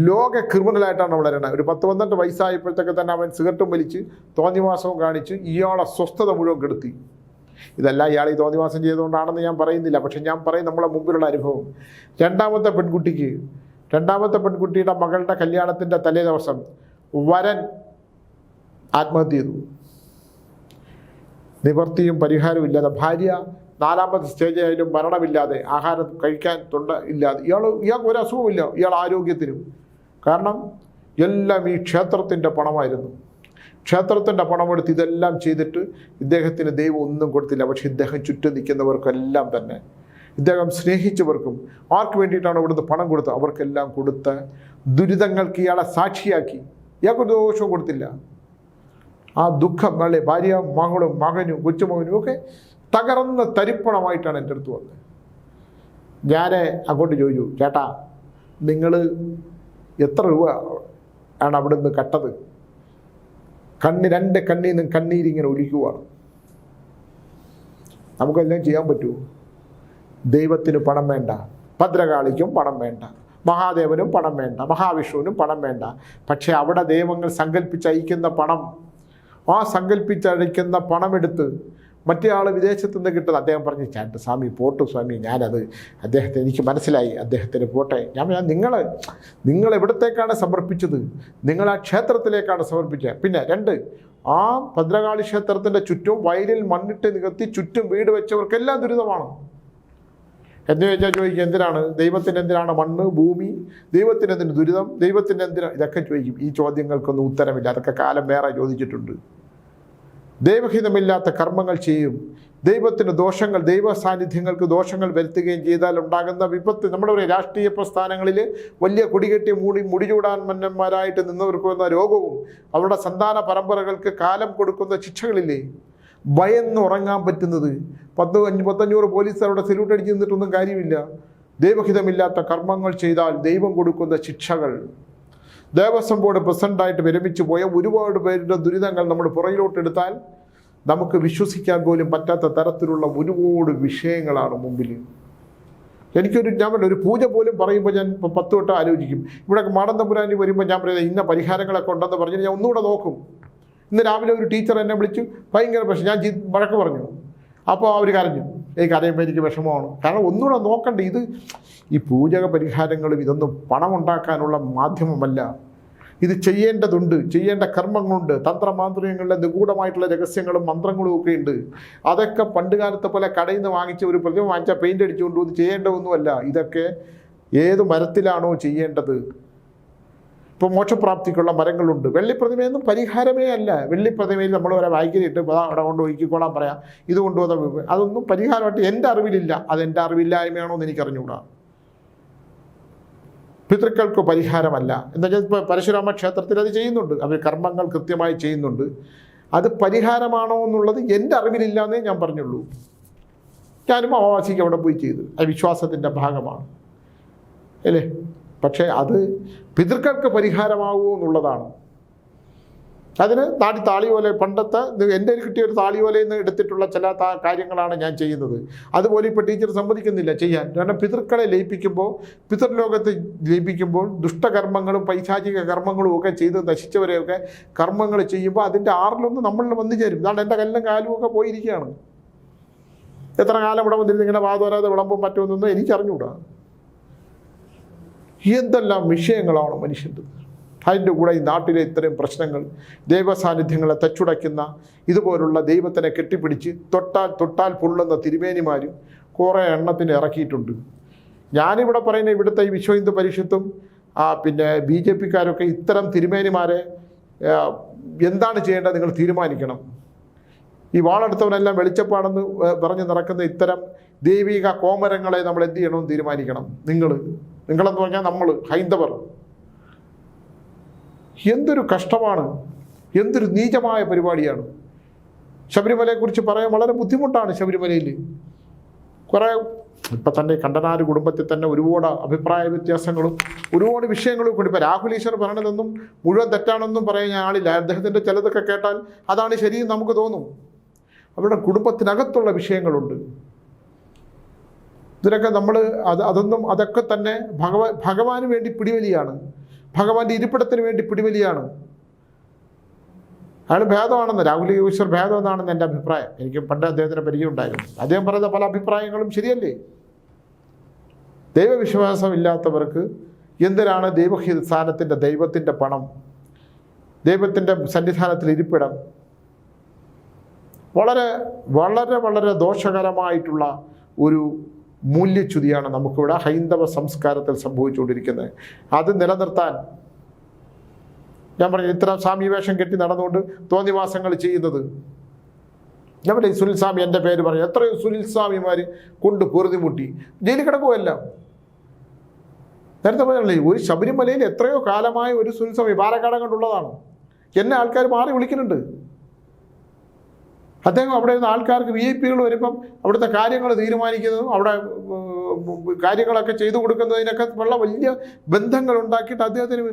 ലോക ക്രിമിനലായിട്ടാണ് വളരുന്നത് ഒരു പത്ത് പന്ത്രണ്ട് വയസ്സായപ്പോഴത്തേക്ക് തന്നെ അവൻ സിഗരറ്റും വലിച്ച് തോന്നിവാസവും കാണിച്ച് ഇയാളെ സ്വസ്ഥത മുഴുവൻ കെടുത്തി. ഇതല്ല ഇയാൾ ഈ തോന്നിവാസം ചെയ്തുകൊണ്ടാണെന്ന് ഞാൻ പറയുന്നില്ല. പക്ഷെ ഞാൻ പറയും നമ്മളെ മുമ്പിലുള്ള അനുഭവം. രണ്ടാമത്തെ പെൺകുട്ടിക്ക് രണ്ടാമത്തെ പെൺകുട്ടിയുടെ മകളുടെ കല്യാണത്തിന്റെ തലേ ദിവസം വരൻ ആത്മഹത്യ ചെയ്തു. നിവർത്തിയും പരിഹാരവും ഇല്ലാതെ ഭാര്യ നാലാമത്തെ സ്റ്റേജ് ആയാലും മരണമില്ലാതെ ആഹാരം കഴിക്കാൻ തൊണ്ട ഇല്ലാതെ. ഇയാൾ ഇയാൾക്ക് ഒരു അസുഖമില്ല ഇയാൾ ആരോഗ്യത്തിനും കാരണം എല്ലാം ഈ ക്ഷേത്രത്തിന്റെ പണമായിരുന്നു. ക്ഷേത്രത്തിന്റെ പണമെടുത്ത് ഇതെല്ലാം ചെയ്തിട്ട് ഇദ്ദേഹത്തിന് ദൈവം ഒന്നും കൊടുത്തില്ല. പക്ഷെ ഇദ്ദേഹം ചുറ്റും നിൽക്കുന്നവർക്കെല്ലാം തന്നെ. ഇദ്ദേഹം സ്നേഹിച്ചവർക്കും ആർക്ക് വേണ്ടിയിട്ടാണ് ഇവിടുന്ന് പണം കൊടുത്തത്? അവർക്കെല്ലാം കൊടുത്ത ദുരിതങ്ങൾക്ക് ഇയാളെ സാക്ഷിയാക്കി. ഇയാൾക്കൊരു ദോഷവും കൊടുത്തില്ല. ആ ദുഃഖം അല്ലെ ഭാര്യ മകളും മകനും കൊച്ചുമകനും ഒക്കെ തകർന്ന തരിപ്പണമായിട്ടാണ് എന്റെ അടുത്ത് വന്നത്. ഞാൻ അങ്ങോട്ട് ചോദിച്ചു ചേട്ടാ നിങ്ങൾ എത്ര രൂപ ആണ് അവിടെ നിന്ന് കട്ടത്? കണ്ണ് രണ്ട് കണ്ണിൽ നിന്നും കണ്ണീരിങ്ങനെ ഒലിക്കുവാണ്. നമുക്കെല്ലാം ചെയ്യാൻ പറ്റുമോ ദൈവത്തിന് പണം വേണ്ട ഭദ്രകാളിക്കും പണം വേണ്ട മഹാദേവനും പണം വേണ്ട മഹാവിഷ്ണുവിനും പണം വേണ്ട. പക്ഷേ അവിടെ ദൈവങ്ങൾ സങ്കല്പിച്ചയക്കുന്ന പണം ആ സങ്കല്പിച്ചയക്കുന്ന പണമെടുത്ത് മറ്റേ ആൾ വിദേശത്ത് നിന്ന് കിട്ടുന്നത് അദ്ദേഹം പറഞ്ഞു ചാട്ട് സ്വാമി പോട്ടു സ്വാമി ഞാനത് അദ്ദേഹത്തെ എനിക്ക് മനസ്സിലായി അദ്ദേഹത്തിന് പോട്ടെ. ഞാൻ ഞാൻ നിങ്ങൾ നിങ്ങൾ എവിടത്തേക്കാണ് സമർപ്പിച്ചത്? നിങ്ങൾ ആ ക്ഷേത്രത്തിലേക്കാണ് സമർപ്പിച്ചത്? പിന്നെ രണ്ട് ആ ഭദ്രകാളി ക്ഷേത്രത്തിന്റെ ചുറ്റും വയലിൽ മണ്ണിട്ട് നികത്തി ചുറ്റും വീട് വെച്ചവർക്കെല്ലാം ദുരിതമാണ്. എന്ന് ചോദിച്ചാൽ ചോദിക്കും എന്തിനാണ്? ദൈവത്തിന് എന്തിനാണ് മണ്ണ് ഭൂമി? ദൈവത്തിന് എന്തിന് ദുരിതം? ദൈവത്തിന് എന്തിനാണ് ഇതൊക്കെ ചോദിക്കും. ഈ ചോദ്യങ്ങൾക്കൊന്നും ഉത്തരമില്ല. അതൊക്കെ കാലം വേറെ ചോദിച്ചിട്ടുണ്ട്. ദൈവഹിതമില്ലാത്ത കർമ്മങ്ങൾ ചെയ്യും. ദൈവത്തിന് ദോഷങ്ങൾ ദൈവ സാന്നിധ്യങ്ങൾക്ക് ദോഷങ്ങൾ വരുത്തുകയും ചെയ്താൽ ഉണ്ടാകുന്ന വിപത്ത് നമ്മുടെ ഒരു രാഷ്ട്രീയ പ്രസ്ഥാനങ്ങളിൽ വലിയ കുടികെട്ടി മൂടി മുടിചൂടാൻ മന്നന്മാരായിട്ട് നിന്നവർക്ക് വന്ന രോഗവും അവരുടെ സന്താന പരമ്പരകൾക്ക് കാലം കൊടുക്കുന്ന ശിക്ഷകളില്ലേ? ഭയന്ന് ഉറങ്ങാൻ പറ്റുന്നത്. പത്ത് അഞ്ച് പത്തഞ്ഞൂറ് പോലീസ് അവിടെ സല്യൂട്ട് അടിച്ച് നിന്നിട്ടൊന്നും കാര്യമില്ല. ദൈവഹിതമില്ലാത്ത കർമ്മങ്ങൾ ചെയ്താൽ ദൈവം കൊടുക്കുന്ന ശിക്ഷകൾ. ദേവസ്വം ബോർഡ് പ്രസിഡന്റായിട്ട് വിരമിച്ചു പോയ ഒരുപാട് പേരുടെ ദുരിതങ്ങൾ നമ്മൾ പുറകിലോട്ടെടുത്താൽ നമുക്ക് വിശ്വസിക്കാൻ പോലും പറ്റാത്ത തരത്തിലുള്ള ഒരുപാട് വിഷയങ്ങളാണ് മുമ്പിൽ എനിക്കൊരു ഞാൻ ഒരു പൂജ പോലും പറയുമ്പോൾ ഞാൻ പത്ത് വട്ടം ആലോചിക്കും. ഇവിടെ മാടന്തപുരാനി വരുമ്പോൾ ഞാൻ പറയുന്നത് ഇന്ന പരിഹാരങ്ങളൊക്കെ ഉണ്ടെന്ന് പറഞ്ഞ് ഞാൻ ഒന്നുകൂടെ നോക്കും. ഇന്ന് രാവിലെ ഒരു ടീച്ചർ എന്നെ വിളിച്ചു. ഭയങ്കര പ്രശ്നം. ഞാൻ വഴക്ക് പറഞ്ഞു. അപ്പോൾ അവർ കരഞ്ഞു. എനിക്ക് അറിയുമ്പോൾ എനിക്ക് വിഷമമാണ്. കാരണം ഒന്നുകൂടെ നോക്കണ്ട ഇത് ഈ പൂജക പരിഹാരങ്ങളും ഇതൊന്നും പണമുണ്ടാക്കാനുള്ള മാധ്യമമല്ല. ഇത് ചെയ്യേണ്ടതുണ്ട് ചെയ്യേണ്ട കർമ്മങ്ങളുണ്ട് തന്ത്രമാന്ത്രികങ്ങളുടെ നിഗൂഢമായിട്ടുള്ള രഹസ്യങ്ങളും മന്ത്രങ്ങളും ഒക്കെ ഉണ്ട്. അതൊക്കെ പണ്ടുകാലത്തെ പോലെ കടയിൽ നിന്ന് വാങ്ങിച്ച ഒരു പ്രതിമ വാങ്ങിച്ച പെയിന്റ് അടിച്ചുകൊണ്ട് ഇത് ചെയ്യേണ്ടതൊന്നുമല്ല. ഇതൊക്കെ ഏത് മരത്തിലാണോ ചെയ്യേണ്ടത്? ഇപ്പോൾ മോക്ഷപ്രാപ്തിക്കുള്ള മരങ്ങളുണ്ട്. വെള്ളിപ്രതിമയൊന്നും പരിഹാരമേ അല്ല. വെള്ളിപ്രതിമയിൽ നമ്മൾ വരെ വായിക്കിട്ട് അവിടെ കൊണ്ട് ഒഴുക്കിക്കോളാൻ പറയാം. ഇത് കൊണ്ടുവന്ന അതൊന്നും പരിഹാരമായിട്ട് എന്റെ അറിവിലില്ല. അത് എന്റെ അറിവില്ലായ്മയാണോ എന്ന് എനിക്കറിഞ്ഞുകൂടാ പിതൃക്കൾക്ക് പരിഹാരമല്ല. എന്താ വെച്ചാൽ ഇപ്പോൾ പരശുരാമ ക്ഷേത്രത്തിൽ അത് ചെയ്യുന്നുണ്ട്. അവർ കർമ്മങ്ങൾ കൃത്യമായി ചെയ്യുന്നുണ്ട്. അത് പരിഹാരമാണോ എന്നുള്ളത് എന്റെ അറിവിലില്ല എന്നേ ഞാൻ പറഞ്ഞുള്ളൂ. ഞാനും അമാവാസിക്ക് അവിടെ പോയി ചെയ്തു. അത് വിശ്വാസത്തിന്റെ ഭാഗമാണ്. അല്ലേ? പക്ഷേ അത് പിതൃക്കൾക്ക് പരിഹാരമാകുമോ എന്നുള്ളതാണ്. അതിന് താടി താളിയോല പണ്ടത്തെ എന്റെ കിട്ടിയ ഒരു താളിയോലയിൽ നിന്ന് എടുത്തിട്ടുള്ള ചില കാര്യങ്ങളാണ് ഞാൻ ചെയ്യുന്നത്. അതുപോലെ ഇപ്പോൾ ടീച്ചർ സമ്മതിക്കുന്നില്ല ചെയ്യാൻ. കാരണം പിതൃക്കളെ ലയിപ്പിക്കുമ്പോൾ പിതൃലോകത്ത് ലയിപ്പിക്കുമ്പോൾ ദുഷ്ടകർമ്മങ്ങളും പൈശാചിക കർമ്മങ്ങളും ഒക്കെ ചെയ്ത് നശിച്ചവരെയൊക്കെ കർമ്മങ്ങൾ ചെയ്യുമ്പോൾ അതിന്റെ ആറിലൊന്ന് നമ്മളിൽ വന്നു ചേരും. ഇതാണ് എന്റെ കല്ലും കാലും ഒക്കെ പോയിരിക്കുകയാണ്. എത്ര കാലം ഇവിടെ വന്നിരുന്നു ഇങ്ങനെ വാതോരാതെ വിളമ്പും പറ്റുമെന്നൊന്നും എനിക്കറിഞ്ഞൂടാ. എന്തെല്ലാം വിഷയങ്ങളാണ് മനുഷ്യന്റെ അതിന്റെ കൂടെ ഈ നാട്ടിലെ ഇത്രയും പ്രശ്നങ്ങൾ ദൈവസാന്നിധ്യങ്ങളെ തച്ചുടയ്ക്കുന്ന ഇതുപോലുള്ള ദൈവത്തിനെ കെട്ടിപ്പിടിച്ച് തൊട്ടാൽ തൊട്ടാൽ പൊള്ളുന്ന തിരുമേനിമാരും കുറേ എണ്ണത്തിന് ഇറക്കിയിട്ടുണ്ട്. ഞാനിവിടെ പറയുന്ന ഇവിടുത്തെ ഈ വിശ്വ ഹിന്ദു പരിഷത്തും ആ, പിന്നെ ബി ജെ പിക്കാരൊക്കെ ഇത്തരം തിരുമേനിമാരെ എന്താണ് ചെയ്യേണ്ടത് നിങ്ങൾ തീരുമാനിക്കണം. ഈ വാളെടുത്തവനെല്ലാം വെളിച്ചപ്പാടെന്ന് പറഞ്ഞ് നടക്കുന്ന ഇത്തരം ദൈവിക കോമരങ്ങളെ നമ്മൾ എന്ത് ചെയ്യണമെന്ന് തീരുമാനിക്കണം. നിങ്ങൾ നിങ്ങളെന്ന് പറഞ്ഞാൽ നമ്മൾ ഹൈന്ദവർ. എന്തൊരു കഷ്ടമാണ് എന്തൊരു നീചമായ പരിപാടിയാണ്. ശബരിമലയെക്കുറിച്ച് പറയാൻ വളരെ ബുദ്ധിമുട്ടാണ് ശബരിമലയിൽ കുറേ ഇപ്പം തന്നെ കണ്ടനാര് കുടുംബത്തിൽ തന്നെ ഒരുപാട് അഭിപ്രായ വ്യത്യാസങ്ങളും ഒരുപാട് വിഷയങ്ങളും കൊണ്ട് ഇപ്പം രാഹുൽ ഈശ്വർ പറയണതൊന്നും മുഴുവൻ തെറ്റാണെന്നും പറയാൻ ആളില്ല. അദ്ദേഹത്തിന്റെ ചിലതൊക്കെ കേട്ടാൽ അതാണ് ശരിയെന്ന് നമുക്ക് തോന്നും. അവരുടെ കുടുംബത്തിനകത്തുള്ള വിഷയങ്ങളുണ്ട്. ഇതിനൊക്കെ നമ്മൾ അത് അതൊന്നും അതൊക്കെ തന്നെ ഭഗവാ ഭഗവാന് വേണ്ടി പിടിവലിയാണ്. ഭഗവാന്റെ ഇരിപ്പിടത്തിന് വേണ്ടി പിടിവലിയാണ്. അയാൾ ഭേദമാണെന്ന് രാഹുൽ ഈശ്വർ ഭേദം എന്നാണെന്ന് എന്റെ അഭിപ്രായം. എനിക്ക് പണ്ട് അദ്ദേഹത്തിന് പരിചയം ഉണ്ടായിരുന്നു അദ്ദേഹം പറയുന്ന പല അഭിപ്രായങ്ങളും ശരിയല്ലേ? ദൈവവിശ്വാസം ഇല്ലാത്തവർക്ക് എന്തിനാണ് ദൈവസ്ഥാനത്തിന്റെ ദൈവത്തിന്റെ പണം? ദൈവത്തിന്റെ സന്നിധാനത്തിൽ ഇരിപ്പിടം? വളരെ വളരെ വളരെ ദോഷകരമായിട്ടുള്ള ഒരു മൂല്യച്യുതിയാണ് നമുക്കിവിടെ ഹൈന്ദവ സംസ്കാരത്തിൽ സംഭവിച്ചുകൊണ്ടിരിക്കുന്നത്. അത് നിലനിർത്താൻ ഞാൻ പറഞ്ഞു ഇത്തരം സ്വാമി വേഷം കെട്ടി നടന്നുകൊണ്ട് തോന്നിവാസങ്ങൾ ചെയ്യുന്നത്. പറഞ്ഞു സുനിൽ സ്വാമി എന്റെ പേര് പറഞ്ഞു എത്രയോ സുനിൽ സ്വാമിമാർ കൊണ്ട് പൊറുതിമുട്ടി ജയിലിൽ കിടക്കുമല്ല നേരത്തെ പറഞ്ഞല്ലേ ഒരു ശബരിമലയിൽ എത്രയോ കാലമായ ഒരു സുനിൽ സ്വാമി പാലക്കാട് കണ്ടുള്ളതാണ്. എന്നെ ആൾക്കാർ മാറി വിളിക്കുന്നുണ്ട്. അദ്ദേഹം അവിടെ നിന്ന് ആൾക്കാർക്ക് വി ഐ പികൾ വരുമ്പം അവിടുത്തെ കാര്യങ്ങൾ തീരുമാനിക്കുന്നതും അവിടെ കാര്യങ്ങളൊക്കെ ചെയ്തു കൊടുക്കുന്നതിനൊക്കെ ഉള്ള വലിയ ബന്ധങ്ങൾ ഉണ്ടാക്കിയിട്ട് അദ്ദേഹത്തിന്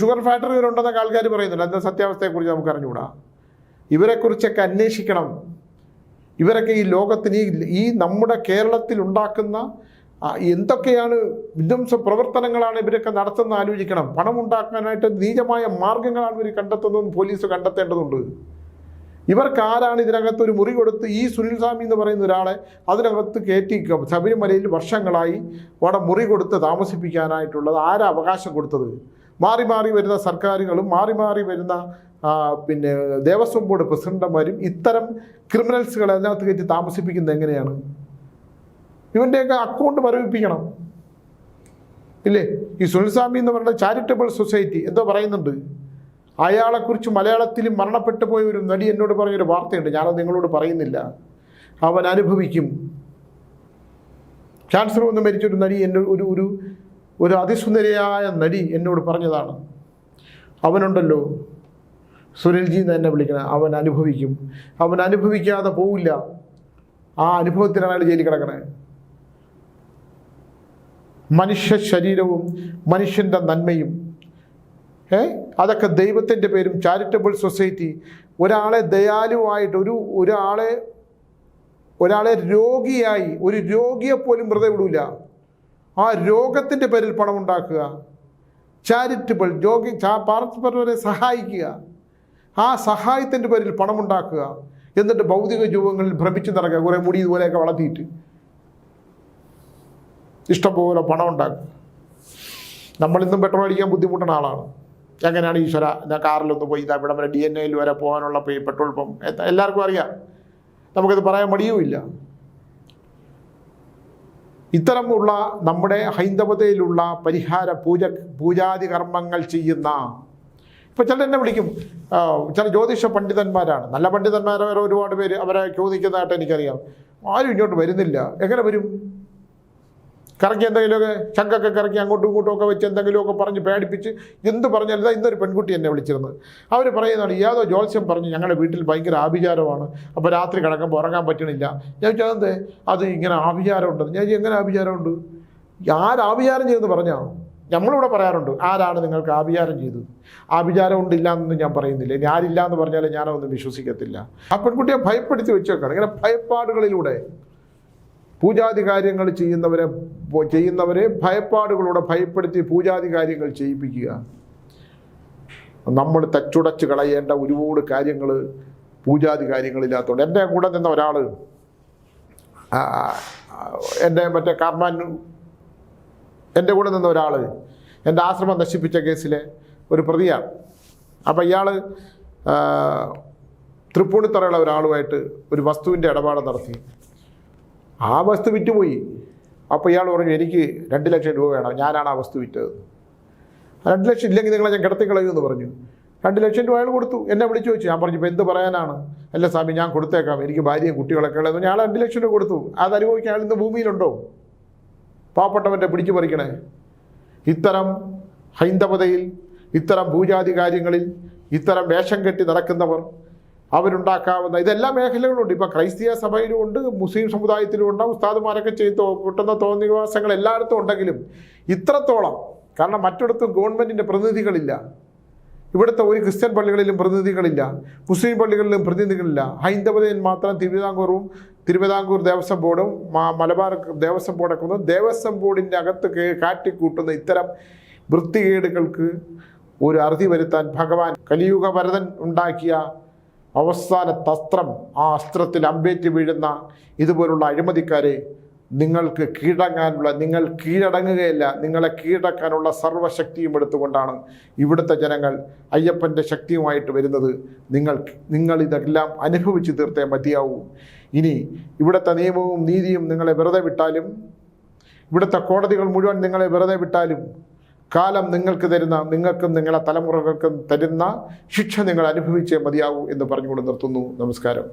ഷുഗർ ഫാക്ടറികളുണ്ടെന്നൊക്കെ ആൾക്കാർ പറയുന്നുണ്ട്. അതിന്റെ സത്യാവസ്ഥയെക്കുറിച്ച് നമുക്ക് അറിഞ്ഞുകൂടാ? ഇവരെക്കുറിച്ചൊക്കെ അന്വേഷിക്കണം. ഇവരൊക്കെ ഈ ലോകത്തിന് ഈ നമ്മുടെ കേരളത്തിൽ ഉണ്ടാക്കുന്ന എന്തൊക്കെയാണ് വിധ്വംസ പ്രവർത്തനങ്ങളാണ് ഇവരൊക്കെ നടത്തുന്ന ആലോചിക്കണം. പണം ഉണ്ടാക്കാനായിട്ട് നീചമായ മാർഗങ്ങളാണ് ഇവർ കണ്ടെത്തുന്നതെന്ന് പോലീസ് കണ്ടെത്തേണ്ടതുണ്ട്. ഇവർക്ക് ആരാണ് ഇതിനകത്ത് ഒരു മുറി കൊടുത്ത് ഈ സുനിൽ സ്വാമി എന്ന് പറയുന്ന ഒരാളെ അതിനകത്ത് കയറ്റി ശബരിമലയിൽ വർഷങ്ങളായി അവിടെ മുറി കൊടുത്ത് താമസിപ്പിക്കാനായിട്ടുള്ളത് ആരാ അവകാശം കൊടുത്തത്? മാറി മാറി വരുന്ന സർക്കാരുകളും മാറി മാറി വരുന്ന പിന്നെ ദേവസ്വം ബോർഡ് പ്രസിഡന്റുമാരും ഇത്തരം ക്രിമിനൽസുകളെ അതിനകത്ത് കയറ്റി താമസിപ്പിക്കുന്നത് എങ്ങനെയാണ്? ഇവന്റെയൊക്കെ അക്കൗണ്ട് മരവിപ്പിക്കണം. ഇല്ലേ? ഈ സുനിൽസ്വാമി എന്ന് പറയുന്ന ചാരിറ്റബിൾ സൊസൈറ്റി എന്തോ പറയുന്നുണ്ട്. അയാളെക്കുറിച്ച് മലയാളത്തിൽ മരണപ്പെട്ടു പോയ ഒരു നടി എന്നോട് പറഞ്ഞൊരു വാർത്തയുണ്ട്. ഞാനത് നിങ്ങളോട് പറയുന്നില്ല. അവൻ അനുഭവിക്കും. ക്യാൻസർ വന്ന് മരിച്ചൊരു നടി എന്നെ ഒരു ഒരു ഒരു അതിസുന്ദരിയായ നടി എന്നോട് പറഞ്ഞതാണ്. അവനുണ്ടല്ലോ. സുനിൽജി എന്ന് എന്നെ വിളിക്കണം. അവൻ അനുഭവിക്കും. അവൻ അനുഭവിക്കാതെ പോവില്ല. ആ അനുഭവത്തിലാണ് അയാൾ ജയിലിൽ കിടക്കണേ. മനുഷ്യ ശരീരവും മനുഷ്യന്റെ നന്മയും ഏ? അതൊക്കെ ദൈവത്തിന്റെ പേരും ചാരിറ്റബിൾ സൊസൈറ്റി ഒരാളെ ദയാലുവായിട്ട് ഒരു ഒരാളെ ഒരാളെ രോഗിയായി ഒരു രോഗിയെ പോലും വെറുതെ വിടൂല. ആ രോഗത്തിന്റെ പേരിൽ പണം ഉണ്ടാക്കുക ചാരിറ്റബിൾ രോഗി ചാ- സഹായിക്കുക. ആ സഹായത്തിന്റെ പേരിൽ പണം ഉണ്ടാക്കുക എന്നിട്ട് ഭൗതിക രൂപങ്ങളിൽ ഭ്രമിച്ചു നടക്കുക. കുറേ മുടി ഇതുപോലെയൊക്കെ വളർത്തിയിട്ട്. ഇഷ്ടംപോലെ പണം ഉണ്ടാക്കുക നമ്മളിന്നും പെട്രോൾ അടിക്കാൻ ബുദ്ധിമുട്ടുന്ന ആളാണ്. എങ്ങനെയാണ് ഈശ്വര എന്നാൽ കാറിലൊന്ന് പോയി ഇതാ ഇവിടെ വരെ ഡി എൻ എയിൽ വരെ പോകാനുള്ള പെട്രോൾ പമ്പ് എല്ലാവർക്കും അറിയാം. നമുക്കത് പറയാൻ മടിയുമില്ല ഇത്തരമുള്ള നമ്മുടെ ഹൈന്ദവതയിലുള്ള പരിഹാര പൂജ പൂജാതി കർമ്മങ്ങൾ ചെയ്യുന്ന ഇപ്പോൾ ചിലർ എന്നെ വിളിക്കും. ചില ജ്യോതിഷ പണ്ഡിതന്മാരാണ്. നല്ല പണ്ഡിതന്മാരെ ഒരുപാട് പേര് അവരെ ചോദിക്കുന്നതായിട്ട് എനിക്കറിയാം. ആരും ഇങ്ങോട്ട് വരുന്നില്ല. എങ്ങനെ വരും? കറക്കി എന്തെങ്കിലുമൊക്കെ ചങ്കൊക്കെ കറക്കി അങ്ങോട്ടും ഇങ്ങോട്ടും ഒക്കെ വെച്ച് എന്തെങ്കിലുമൊക്കെ പറഞ്ഞ് പേടിപ്പിച്ച് എന്ത് പറഞ്ഞാലും ഇന്നൊരു പെൺകുട്ടി എന്നെ വിളിച്ചിരുന്നത്. അവർ പറയുന്നതാണ് യാതോ ജോത്സ്യം പറഞ്ഞ് ഞങ്ങളുടെ വീട്ടിൽ ഭയങ്കര ആഭിചാരമാണ്. അപ്പോൾ രാത്രി കിടക്കുമ്പോൾ ഉറങ്ങാൻ പറ്റണില്ല. ഞാൻ ചോദിച്ചാൽ അത് ഇങ്ങനെ ആഭിചാരം ഉണ്ടെന്ന് ഞാൻ എങ്ങനെ ആഭിചാരമുണ്ട്? ആരാഭിചാരം ചെയ്തെന്ന് പറഞ്ഞാൽ നമ്മളിവിടെ പറയാറുണ്ട് ആരാണ് നിങ്ങൾക്ക് ആഭിചാരം ചെയ്തത്? ആഭിചാരം ഉണ്ടില്ല എന്നൊന്നും ഞാൻ പറയുന്നില്ല. ഇനി ആരില്ല എന്ന് പറഞ്ഞാൽ ഞാനൊന്നും വിശ്വസിക്കത്തില്ല. ആ പെൺകുട്ടിയെ ഭയപ്പെടുത്തി വെച്ചേക്കാണ്. ഇങ്ങനെ ഭയപ്പാടുകളിലൂടെ പൂജാതി കാര്യങ്ങൾ ചെയ്യുന്നവരെ ചെയ്യുന്നവരെ ഭയപ്പാടുകളോടെ ഭയപ്പെടുത്തി പൂജാതി കാര്യങ്ങൾ ചെയ്യിപ്പിക്കുക. നമ്മൾ തച്ചുടച്ച് കളയേണ്ട ഒരുപാട് കാര്യങ്ങൾ പൂജാതി കാര്യങ്ങളില്ലാത്തതുകൊണ്ട് എന്റെ കൂടെ നിന്ന ഒരാൾ എന്റെ മറ്റേ കാർമാൻ എന്റെ കൂടെ നിന്ന ഒരാൾ എന്റെ ആശ്രമം നശിപ്പിച്ച കേസിലെ ഒരു പ്രതിയാണ് അപ്പോൾ ഇയാൾ തൃപ്പൂണിത്തറയുള്ള ഒരാളുമായിട്ട് ഒരു വസ്തുവിന്റെ ഇടപാട് നടത്തി. ആ വസ്തു വിറ്റുപോയി. അപ്പോൾ ഇയാൾ പറഞ്ഞു എനിക്ക് രണ്ട് ലക്ഷം രൂപ വേണം. ഞാനാണ് ആ വസ്തു വിറ്റത്. രണ്ട് ലക്ഷം ഇല്ലെങ്കിൽ നിങ്ങളെ ഞാൻ കിടത്തി കളയുമെന്ന് പറഞ്ഞു. രണ്ട് ലക്ഷം രൂപ അയാൾ കൊടുത്തു. എന്നെ വിളിച്ചു വെച്ചു ഞാൻ പറഞ്ഞു ഇപ്പോൾ എന്ത് പറയാനാണ്? അല്ല സ്വാമി ഞാൻ കൊടുത്തേക്കാം. എനിക്ക് ഭാര്യയും കുട്ടികളൊക്കെ ഉള്ളത്. ഞാൻ രണ്ട് ലക്ഷം രൂപ കൊടുത്തു. അത് അനുഭവിക്കാൻ അയാൾ ഇന്ന് ഭൂമിയിലുണ്ടോ? പാവപ്പെട്ടവന്റെ പിടിച്ചു പറിക്കണേ. ഇത്തരം ഹൈന്ദവതയിൽ ഇത്തരം പൂജാതി കാര്യങ്ങളിൽ ഇത്തരം വേഷം കെട്ടി നടക്കുന്നവർ അവരുണ്ടാക്കാവുന്ന ഇതെല്ലാ മേഖലകളുണ്ട്. ഇപ്പം ക്രൈസ്തീയ സഭയിലും ഉണ്ട് മുസ്ലിം സമുദായത്തിലും ഉണ്ട് ഉസ്താദുമാരൊക്കെ ചെയ്ത് കിട്ടുന്ന തോന്നിവാസങ്ങൾ എല്ലായിടത്തും ഉണ്ടെങ്കിലും ഇത്രത്തോളം കാരണം മറ്റിടത്തും ഗവൺമെന്റിന്റെ പ്രതിനിധികളില്ല. ഇവിടുത്തെ ഒരു ക്രിസ്ത്യൻ പള്ളികളിലും പ്രതിനിധികളില്ല. മുസ്ലിം പള്ളികളിലും പ്രതിനിധികളില്ല. ഹൈന്ദവതയിൽ മാത്രം തിരുവിതാംകൂറും തിരുവിതാംകൂർ ദേവസ്വം ബോർഡും മലബാർ ദേവസ്വം ബോർഡൊക്കെ വന്നു ദേവസ്വം ബോർഡിന്റെ അകത്ത് കേ- കാട്ടിക്കൂട്ടുന്ന ഇത്തരം വൃത്തികേടുകൾക്ക് ഒരു അറുതി വരുത്താൻ ഭഗവാൻ കലിയുഗ ഭരതൻ ഉണ്ടാക്കിയ അവസാന തസ്ത്രം ആ അസ്ത്രത്തിൽ അമ്പേറ്റ് വീഴുന്ന ഇതുപോലുള്ള അഴിമതിക്കാരെ നിങ്ങൾക്ക് കീഴടങ്ങാനുള്ള നിങ്ങൾ കീഴടങ്ങുകയല്ല നിങ്ങളെ കീഴടക്കാനുള്ള സർവശക്തിയും എടുത്തുകൊണ്ടാണ് ഇവിടുത്തെ ജനങ്ങൾ അയ്യപ്പന്റെ ശക്തിയുമായിട്ട് വരുന്നത്. നിങ്ങൾ നിങ്ങൾ ഇതെല്ലാം അനുഭവിച്ച് തീർത്തേ മതിയാവൂ. ഇനി ഇവിടുത്തെ നിയമവും നീതിയും നിങ്ങളെ വെറുതെ വിട്ടാലും ഇവിടുത്തെ കോടതികൾ മുഴുവൻ നിങ്ങളെ വെറുതെ വിട്ടാലും കാലം നിങ്ങൾക്ക് തരുന്ന നിങ്ങൾക്കും നിങ്ങളെ തലമുറകൾക്കും തരുന്ന ശിക്ഷ നിങ്ങൾ അനുഭവിച്ചേ മതിയാവൂ എന്ന് പറഞ്ഞുകൊണ്ട് നിർത്തുന്നു. നമസ്കാരം.